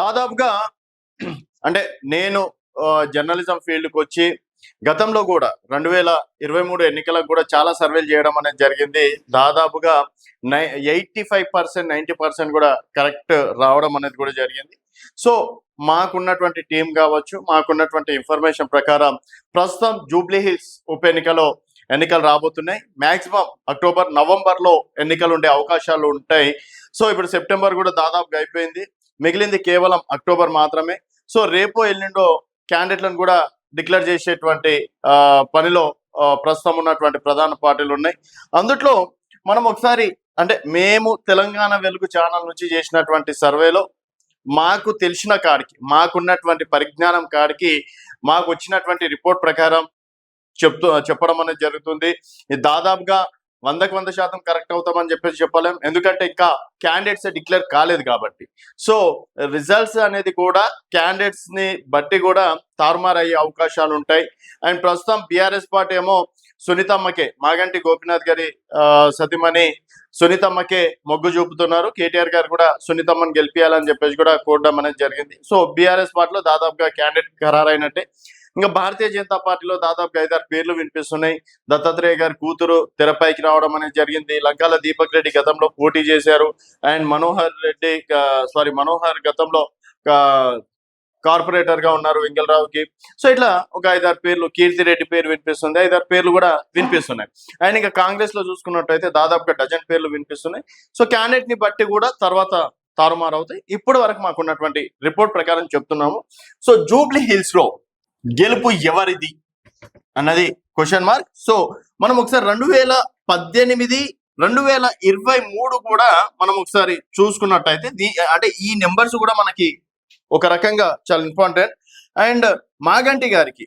దాదాపుగా అంటే నేను జర్నలిజం ఫీల్డ్కి వచ్చి గతంలో కూడా రెండు వేల ఇరవై మూడు ఎన్నికలకు కూడా చాలా సర్వేలు చేయడం అనేది జరిగింది. దాదాపుగా నై eighty five percent ninety percent కూడా కరెక్ట్ రావడం అనేది కూడా జరిగింది. సో మాకున్నటువంటి టీం కావచ్చు మాకున్నటువంటి ఇన్ఫర్మేషన్ ప్రకారం ప్రస్తుతం జూబ్లీ హిల్స్ ఉప ఎన్నికలో ఎన్నికలు రాబోతున్నాయి. మాక్సిమం అక్టోబర్ నవంబర్లో ఎన్నికలు ఉండే అవకాశాలు ఉంటాయి. సో ఇప్పుడు సెప్టెంబర్ కూడా దాదాపుగా అయిపోయింది. మిగిలింది కేవలం అక్టోబర్ మాత్రమే. సో రేపో ఎల్లుండో క్యాండిడేట్లను కూడా డిక్లేర్ చేసేటువంటి పనిలో ప్రస్తుతం ఉన్నటువంటి ప్రధాన పార్టీలు ఉన్నాయి. అందుట్లో మనం ఒకసారి అంటే మేము తెలంగాణ వెలుగు ఛానల్ నుంచి చేసినటువంటి సర్వేలో మాకు తెలిసిన కాడికి మాకున్నటువంటి పరిజ్ఞానం కాడికి మాకు వచ్చినటువంటి రిపోర్ట్ ప్రకారం చెప్తూ చెప్పడం అనేది జరుగుతుంది. దాదాపుగా వందకు వంద శాతం కరెక్ట్ అవుతామని చెప్పేసి చెప్పలేం. ఎందుకంటే ఇంకా క్యాండిడేట్స్ డిక్లేర్ కాలేదు కాబట్టి. సో రిజల్ట్స్ అనేది కూడా క్యాండిడేట్స్ని బట్టి కూడా తారుమారు అయ్యే అవకాశాలు ఉంటాయి. అండ్ ప్రస్తుతం బీఆర్ఎస్ పార్టీ ఏమో సునీతమ్మకే మాగంటి గోపినాథ్ గారి ఆ, సతీమణి సునీతమ్మకే మొగ్గు చూపుతున్నారు. కేటీఆర్ గారు కూడా సునీతమ్మని గెలిపించాలని చెప్పేసి కూడా కోరడం అనేది జరిగింది. సో బీఆర్ఎస్ పార్టీలో దాదాపుగా క్యాండిడేట్ ఖరారైనట్టే. ఇంకా భారతీయ జనతా పార్టీలో దాదాపు ఐదారు పేర్లు వినిపిస్తున్నాయి. దత్తాత్రేయ గారి కూతురు తెరపైకి రావడం అనేది జరిగింది. లంకాల దీపక్ రెడ్డి గతంలో పోటీ చేశారు. అండ్ మనోహర్ రెడ్డి సారీ మనోహర్ గతంలో కార్పొరేటర్గా ఉన్నారు వెంకలరావుకి సో ఇట్లా ఒక ఐదారు పేర్లు కీర్తి రెడ్డి పేరు వినిపిస్తుంది. ఐదారు పేర్లు కూడా వినిపిస్తున్నాయి. అండ్ ఇంకా కాంగ్రెస్లో చూసుకున్నట్టయితే దాదాపుగా డజన్ పేర్లు వినిపిస్తున్నాయి. సో క్యాండిడేట్ని బట్టి కూడా తర్వాత తారుమారు అవుతాయి ఇప్పటి వరకు మాకున్నటువంటి రిపోర్ట్ ప్రకారం చెప్తున్నాము. సో జూబ్లీ హిల్స్లో గెలుపు ఎవరిది అన్నది క్వశ్చన్ మార్క్ సో మనం ఒకసారి రెండు వేల పద్దెనిమిది రెండు వేల ఇరవై మూడు కూడా మనం ఒకసారి చూసుకున్నట్టయితే దీ- అంటే ఈ నెంబర్స్ కూడా మనకి ఒక రకంగా చాలా ఇంపార్టెంట్ అండ్ మాగంటి గారికి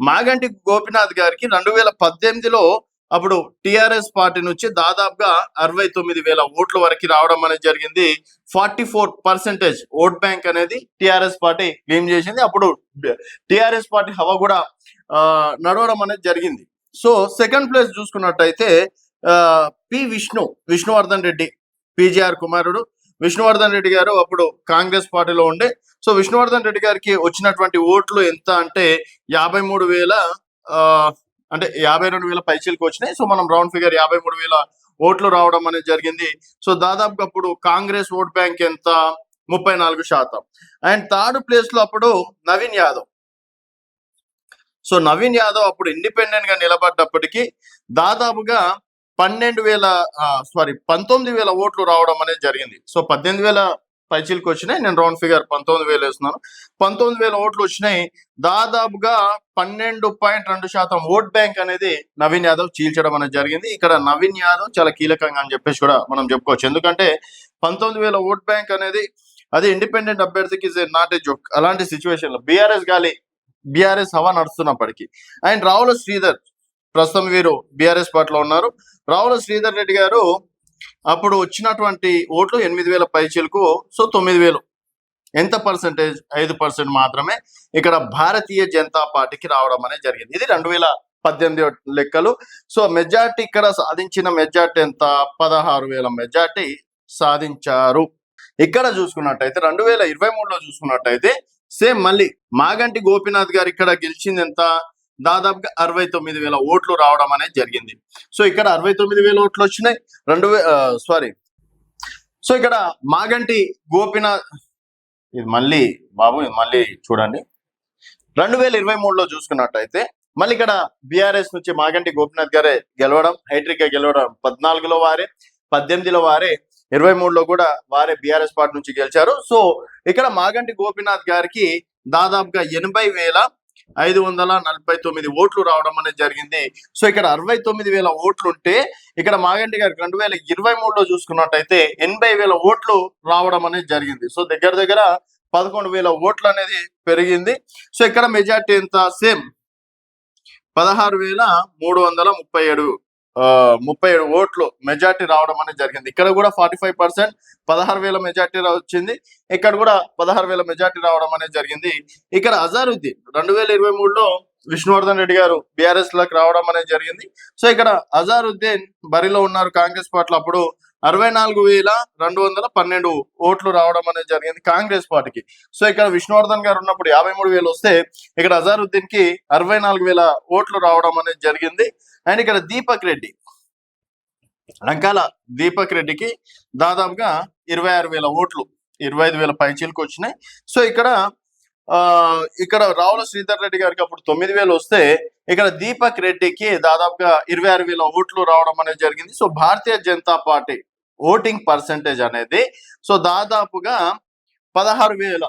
మాగంటి గోపినాథ్ గారికి రెండు వేల పద్దెనిమిదిలో అప్పుడు టిఆర్ఎస్ పార్టీ నుంచి దాదాపుగా అరవై తొమ్మిది వేల ఓట్ల వరకు రావడం అనేది జరిగింది. Forty four percentage vote bank అనేది టిఆర్ఎస్ పార్టీ క్లెయిమ్ చేసింది. అప్పుడు టిఆర్ఎస్ పార్టీ హవా కూడా నడవడం అనేది జరిగింది. సో సెకండ్ ప్లేస్ చూసుకున్నట్టయితే ఆ, పి విష్ణు విష్ణువర్ధన్ రెడ్డి పిజిఆర్ కుమారుడు. విష్ణువర్ధన్ రెడ్డి గారు అప్పుడు కాంగ్రెస్ పార్టీలో ఉండే. సో విష్ణువర్ధన్ రెడ్డి గారికి వచ్చినటువంటి ఓట్లు ఎంత అంటే యాభై మూడు వేల ఆ, అంటే యాభై రెండు వేల పైచీలకు వచ్చినాయి. సో మనం రౌండ్ ఫిగర్ యాభై మూడు వేల ఓట్లు రావడం అనేది జరిగింది. సో దాదాపుగా అప్పుడు కాంగ్రెస్ ఓట్ బ్యాంక్ ఎంత? ముప్పై నాలుగు శాతం. అండ్ థర్డ్ ప్లేస్లో అప్పుడు నవీన్ యాదవ్. సో నవీన్ యాదవ్ అప్పుడు ఇండిపెండెంట్గా నిలబడ్డప్పటికీ దాదాపుగా పన్నెండు వేల సారీ పంతొమ్మిది వేల ఓట్లు రావడం అనేది జరిగింది. సో పద్దెనిమిది వేల పైచీలకు వచ్చినాయి. నేను రౌండ్ ఫిగర్ పంతొమ్మిది వేలు వేస్తున్నాను. పంతొమ్మిది వేల ఓట్లు వచ్చినాయి. దాదాపుగా పన్నెండు పాయింట్ రెండు శాతం ఓట్ బ్యాంక్ అనేది నవీన్ యాదవ్ చీల్చడం అనేది జరిగింది. ఇక్కడ నవీన్ యాదవ్ చాలా కీలకంగా అని చెప్పేసి కూడా మనం చెప్పుకోవచ్చు. ఎందుకంటే పంతొమ్మిది వేల ఓట్ బ్యాంక్ అనేది అది ఇండిపెండెంట్ అభ్యర్థికి ఇస్ నాట్ ఏ జోక్ అలాంటి సిచ్యువేషన్లో బీఆర్ఎస్ గాలి బీఆర్ఎస్ హవా నడుస్తున్నప్పటికీ. అండ్ రావుల శ్రీధర్ ప్రస్తుతం వీరు బీఆర్ఎస్ పార్టీలో ఉన్నారు. రావుల శ్రీధర్ రెడ్డి గారు అప్పుడు వచ్చినటువంటి ఓట్లు ఎనిమిది వేల పైచీలకు సో తొమ్మిది వేలు. ఎంత పర్సంటేజ్? ఐదు పర్సెంట్ మాత్రమే ఇక్కడ భారతీయ జనతా పార్టీకి రావడం అనేది జరిగింది. ఇది రెండు వేల పద్దెనిమిది లెక్కలు. సో మెజార్టీ ఇక్కడ సాధించిన మెజార్టీ ఎంత? పదహారు వేల మెజార్టీ సాధించారు. ఇక్కడ చూసుకున్నట్టయితే రెండు వేల ఇరవై మూడులో చూసుకున్నట్టయితే సేమ్ మళ్ళీ మాగంటి గోపీనాథ్ గారు ఇక్కడ గెలిచింది ఎంత? దాదాపుగా అరవై తొమ్మిది వేల ఓట్లు రావడం అనేది జరిగింది. సో ఇక్కడ అరవై తొమ్మిది వేల ఓట్లు వచ్చినాయి. రెండు సారీ సో ఇక్కడ మాగంటి గోపినాథ్ ఇది మళ్ళీ బాబు ఇది మళ్ళీ చూడండి. రెండు వేల ఇరవై మూడులో చూసుకున్నట్టయితే మళ్ళీ ఇక్కడ బీఆర్ఎస్ నుంచి మాగంటి గోపీనాథ్ గారే గెలవడం హైట్రిక్గా గెలవడం పద్నాలుగులో వారే పద్దెనిమిదిలో వారే ఇరవై మూడులో కూడా వారే బీఆర్ఎస్ పార్టీ నుంచి గెలిచారు. సో ఇక్కడ మాగంటి గోపీనాథ్ గారికి దాదాపుగా ఎనభై వేల ఐదు వందల నలభై తొమ్మిది ఓట్లు రావడం అనేది జరిగింది. సో ఇక్కడ అరవై తొమ్మిది వేల ఓట్లు ఉంటే ఇక్కడ మాగంటి గారికి రెండు వేల ఇరవై మూడులో చూసుకున్నట్టయితే ఎనభై వేల ఓట్లు రావడం అనేది జరిగింది. సో దగ్గర దగ్గర పదకొండు వేల ఓట్లు అనేది పెరిగింది. సో ఇక్కడ మెజార్టీ ఎంత? సేమ్ పదహారు వేల మూడు వందల ముప్పై ఏడు. ముప్పై ఏడు ఓట్లు మెజార్టీ రావడం అనేది జరిగింది. ఇక్కడ కూడా ఫార్టీ ఫైవ్ పర్సెంట్ పదహారు వేల మెజార్టీ వచ్చింది. ఇక్కడ కూడా పదహారు వేల మెజార్టీ రావడం అనేది జరిగింది. ఇక్కడ అజారుద్దీన్ రెండు వేల ఇరవై మూడులో విష్ణువర్ధన్ రెడ్డి గారు బీఆర్ఎస్లకు రావడం అనేది జరిగింది. సో ఇక్కడ అజారుద్దీన్ బరిలో ఉన్నారు కాంగ్రెస్ పార్టీలో. అప్పుడు అరవై నాలుగు వేల రెండు వందల పన్నెండు ఓట్లు రావడం అనేది జరిగింది కాంగ్రెస్ పార్టీకి. సో ఇక్కడ విష్ణువర్ధన్ గారు ఉన్నప్పుడు యాభై మూడు వేలు వస్తే ఇక్కడ అజారుద్దీన్కి అరవై నాలుగు వేల ఓట్లు రావడం అనేది జరిగింది. అండ్ ఇక్కడ దీపక్ రెడ్డి. లంకాల దీపక్ రెడ్డికి దాదాపుగా ఇరవై ఆరు వేల ఓట్లు ఇరవై ఐదు వేల పైచీలకు వచ్చినాయి. సో ఇక్కడ ఆ ఇక్కడ రావుల శ్రీధర్ రెడ్డి గారికి అప్పుడు తొమ్మిది వేలు వస్తే ఇక్కడ దీపక్ రెడ్డికి దాదాపుగా ఇరవై ఆరు వేల ఓట్లు రావడం అనేది జరిగింది. So Bharatiya Janata party voting percentage అనేది సో దాదాపుగా పదహారు వేల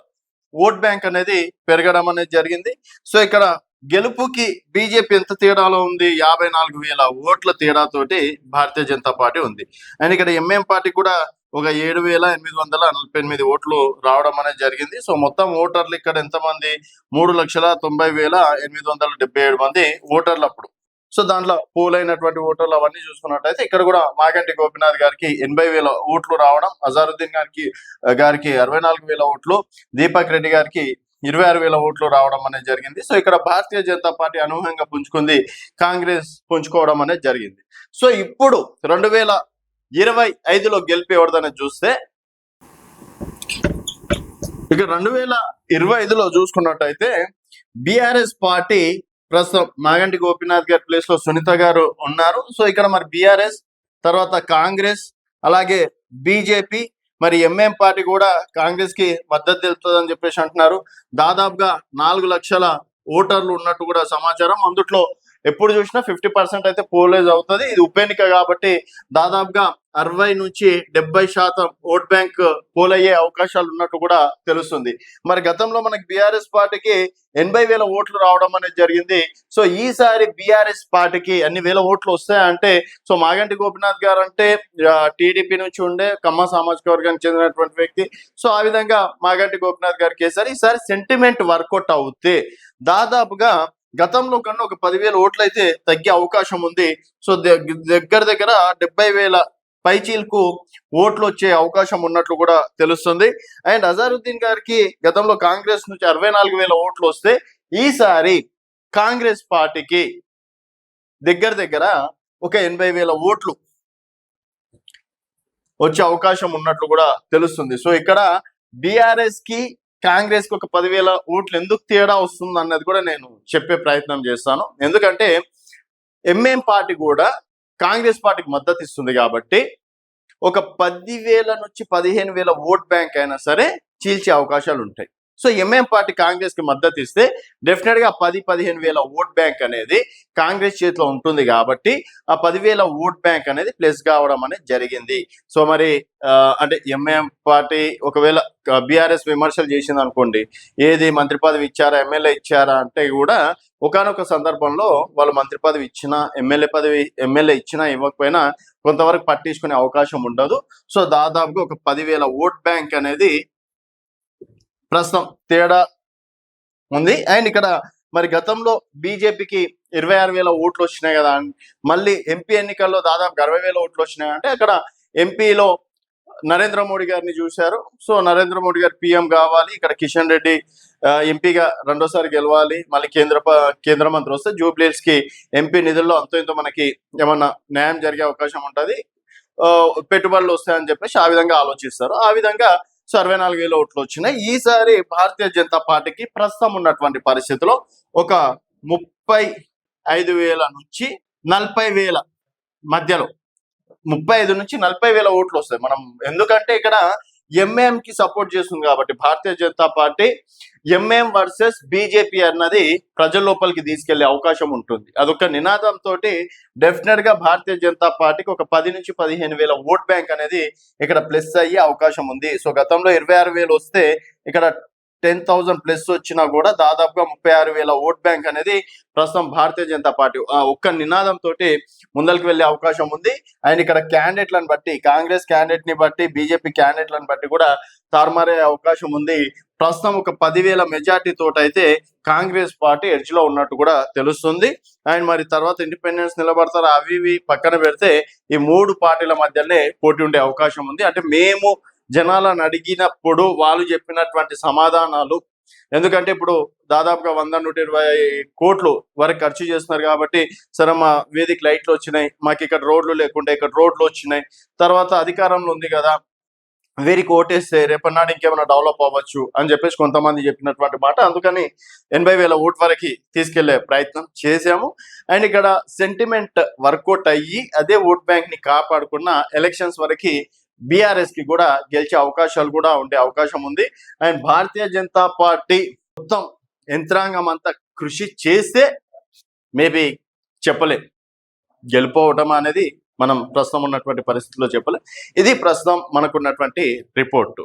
ఓట్ బ్యాంక్ అనేది పెరగడం అనేది జరిగింది. సో ఇక్కడ గెలుపుకి బీజేపీ ఎంత తేడాలో ఉంది? యాభై నాలుగు వేల ఓట్ల తేడాతోటి భారతీయ జనతా పార్టీ ఉంది. అండ్ ఇక్కడ ఎంఎం పార్టీ కూడా ఒక ఏడు వేల ఎనిమిది వందల నలభై ఎనిమిది ఓట్లు రావడం అనేది జరిగింది. సో మొత్తం ఓటర్లు ఇక్కడ ఎంతమంది? మూడు లక్షల తొంభై వేల ఎనిమిది వందల డెబ్బై ఏడు మంది ఓటర్లు అప్పుడు. సో దాంట్లో పోలైనటువంటి ఓటర్లు అవన్నీ చూసుకున్నట్టయితే ఇక్కడ కూడా మాగంటి గోపినాథ్ గారికి ఎనభై వేల ఓట్లు రావడం అజారుద్దీన్ గారికి గారికి అరవై నాలుగు వేల ఓట్లు దీపక్ రెడ్డి గారికి ఇరవై ఆరు వేల ఓట్లు రావడం అనేది జరిగింది. సో ఇక్కడ భారతీయ జనతా పార్టీ అనూహ్యంగా పుంజుకుంది. కాంగ్రెస్ పుంజుకోవడం అనేది జరిగింది. సో ఇప్పుడు రెండు వేల ఇరవై ఐదులో గెలిపి ఎవరిదని చూస్తే ఇక రెండు వేల ఇరవై ఐదులో చూసుకున్నట్టయితే బీఆర్ఎస్ పార్టీ ప్రస్తుతం మాగంటి గోపీనాథ్ గారి ప్లేస్లో సునీత గారు ఉన్నారు. సో ఇక్కడ మరి బీఆర్ఎస్ తర్వాత కాంగ్రెస్ అలాగే బీజేపీ మరి ఎంఎం పార్టీ కూడా కాంగ్రెస్కి మద్దతు తెలుపుతుందని చెప్పేసి అంటున్నారు. దాదాపుగా నాలుగు లక్షల ఓటర్లు ఉన్నట్టు కూడా సమాచారం. అందుట్లో ఎప్పుడు చూసినా ఫిఫ్టీ పర్సెంట్ అయితే పోలేజ్ అవుతుంది. ఇది ఉప ఎన్నిక కాబట్టి దాదాపుగా అరవై నుంచి డెబ్బై శాతం ఓట్ బ్యాంక్ పోలయ్యే అవకాశాలు ఉన్నట్టు కూడా తెలుస్తుంది. మరి గతంలో మనకి బీఆర్ఎస్ పార్టీకి ఎనభై వేల ఓట్లు రావడం అనేది జరిగింది. సో ఈసారి బీఆర్ఎస్ పార్టీకి అన్ని వేల ఓట్లు వస్తాయంటే సో మాగంటి గోపినాథ్ గారు అంటే టీడీపీ నుంచి ఉండే కమ్మ సామాజిక వర్గానికి చెందినటువంటి వ్యక్తి. సో ఆ విధంగా మాగంటి గోపినాథ్ గారికి వేసారు ఈసారి సెంటిమెంట్ వర్కౌట్ అవుతే దాదాపుగా గతంలో కన్నా ఒక పదివేల ఓట్లు అయితే తగ్గే అవకాశం ఉంది. సో దగ్గర దగ్గర డెబ్బై వేల పైచీలకు ఓట్లు వచ్చే అవకాశం ఉన్నట్లు కూడా తెలుస్తుంది. అండ్ అజారుద్దీన్ గారికి గతంలో కాంగ్రెస్ నుంచి అరవై నాలుగు వేల ఓట్లు వస్తే ఈసారి కాంగ్రెస్ పార్టీకి దగ్గర దగ్గర ఒక ఎనభై వేల ఓట్లు వచ్చే అవకాశం ఉన్నట్లు కూడా తెలుస్తుంది. సో ఇక్కడ బీఆర్ఎస్కి కాంగ్రెస్కి ఒక పదివేల ఓట్లు ఎందుకు తేడా వస్తుంది అన్నది కూడా నేను చెప్పే ప్రయత్నం చేస్తాను. ఎందుకంటే ఎంఎం పార్టీ కూడా కాంగ్రెస్ పార్టీకి మద్దతు ఇస్తుంది కాబట్టి ఒక పదివేల నుంచి పదిహేను వేల ఓట్ బ్యాంక్ అయినా సరే చీల్చే అవకాశాలు ఉంటాయి. సో ఎంఎం పార్టీ కాంగ్రెస్కి మద్దతు ఇస్తే డెఫినెట్గా పది పదిహేను వేల ఓట్ బ్యాంక్ అనేది కాంగ్రెస్ చేతిలో ఉంటుంది కాబట్టి ఆ పదివేల ఓట్ బ్యాంక్ అనేది ప్లస్ కావడం అనేది జరిగింది. సో మరి ఆ, అంటే ఎంఐఎం పార్టీ ఒకవేళ బీఆర్ఎస్ విమర్శలు చేసింది అనుకోండి ఏది మంత్రి పదవి ఇచ్చారా ఎమ్మెల్యే ఇచ్చారా అంటే కూడా ఒకానొక సందర్భంలో వాళ్ళు మంత్రి పదవి ఇచ్చినా ఎమ్మెల్యే పదవి ఎమ్మెల్యే ఇచ్చినా ఇవ్వకపోయినా కొంతవరకు పట్టించుకునే అవకాశం ఉండదు. సో దాదాపుగా ఒక పదివేల ఓట్ బ్యాంక్ అనేది ప్రస్తుతం తేడా ఉంది. అండ్ ఇక్కడ మరి గతంలో బీజేపీకి ఇరవై ఆరు వేల ఓట్లు వచ్చినాయి కదా మళ్ళీ ఎంపీ ఎన్నికల్లో దాదాపు అరవై వేల ఓట్లు వచ్చినాయి. అంటే అక్కడ ఎంపీలో నరేంద్ర మోడీ గారిని చూశారు. సో నరేంద్ర మోడీ గారు పిఎం కావాలి. ఇక్కడ కిషన్ రెడ్డి ఎంపీగా రెండోసారి గెలవాలి. మళ్ళీ కేంద్ర కేంద్ర మంత్రి వస్తే జూబ్లీస్కి ఎంపీ నిధుల్లో అంతో ఇంత మనకి ఏమన్నా న్యాయం జరిగే అవకాశం ఉంటుంది. ఆ, పెట్టుబడులు వస్తాయని చెప్పేసి ఆ విధంగా ఆలోచిస్తారు. ఆ విధంగా సో అరవై నాలుగు వేల ఓట్లు వచ్చినాయి. ఈసారి భారతీయ జనతా పార్టీకి ప్రస్తుతం ఉన్నటువంటి పరిస్థితిలో ఒక ముప్పై ఐదు వేల నుంచి నలభై వేల మధ్యలో. ముప్పై ఐదు నుంచి నలభై వేల ఓట్లు వస్తాయి. మనం ఎందుకంటే ఇక్కడ ఎంఏఎం కి సపోర్ట్ చేస్తుంది కాబట్టి Bharatiya Janata party MAM versus BJP అన్నది ప్రజల లోపలికి తీసుకెళ్ళే అవకాశం ఉంటుంది. అదొక నినాదం తోటి డెఫినెట్గా భారతీయ జనతా పార్టీకి ఒక పది నుంచి పదిహేను వేల ఓట్ బ్యాంక్ అనేది ఇక్కడ ప్లస్ అయ్యే అవకాశం ఉంది. సో గతంలో ఇరవై ఆరు వేలు వస్తే ఇక్కడ టెన్ థౌజండ్ ప్లస్ వచ్చినా కూడా దాదాపుగా ముప్పై ఆరు వేల ఓట్ బ్యాంక్ అనేది ప్రస్తుతం భారతీయ జనతా పార్టీ ఆ ఒక్క నినాదం తోటి ముందరికి వెళ్ళే అవకాశం ఉంది. అండ్ ఇక్కడ క్యాండిడేట్లను బట్టి కాంగ్రెస్ క్యాండిడేట్ని బట్టి బీజేపీ క్యాండిడేట్లను బట్టి కూడా తారుమారే అవకాశం ఉంది. ప్రస్తుతం ఒక పదివేల మెజార్టీ తోటి అయితే కాంగ్రెస్ పార్టీ ఎడ్జ్లో ఉన్నట్టు కూడా తెలుస్తుంది. అండ్ మరి తర్వాత ఇండిపెండెన్స్ నిలబడతారు అవి ఇవి పక్కన పెడితే ఈ మూడు పార్టీల మధ్యనే పోటీ ఉండే అవకాశం ఉంది. అంటే మేము జనాలను అడిగినప్పుడు వాళ్ళు చెప్పినటువంటి సమాధానాలు. ఎందుకంటే ఇప్పుడు దాదాపుగా వంద నూట ఇరవై కోట్లు వరకు ఖర్చు చేస్తున్నారు కాబట్టి సరే మా వేదిక లైట్లు వచ్చినాయి మాకు ఇక్కడ రోడ్లు లేకుండా ఇక్కడ రోడ్లు వచ్చినాయి. తర్వాత అధికారంలో ఉంది కదా వీరికి ఓటేస్తే రేపటి నాడు ఇంకేమైనా డెవలప్ అవ్వచ్చు అని చెప్పేసి కొంతమంది చెప్పినటువంటి మాట. అందుకని ఎనభై వేల ఓట్ వరకు తీసుకెళ్ళే ప్రయత్నం చేశాము. అండ్ ఇక్కడ సెంటిమెంట్ వర్కౌట్ అయ్యి అదే ఓట్ బ్యాంక్ని కాపాడుకున్న ఎలక్షన్స్ వరకు బీఆర్ఎస్కి కూడా గెలిచే అవకాశాలు కూడా ఉండే అవకాశం ఉంది. అండ్ భారతీయ జనతా పార్టీ మొత్తం యంత్రాంగం అంతా కృషి చేస్తే మేబీ చెప్పలేం. గెలుపోవటం అనేది మనం ప్రస్తుతం ఉన్నటువంటి పరిస్థితుల్లో చెప్పలేం. ఇది ప్రస్తుతం మనకున్నటువంటి రిపోర్టు.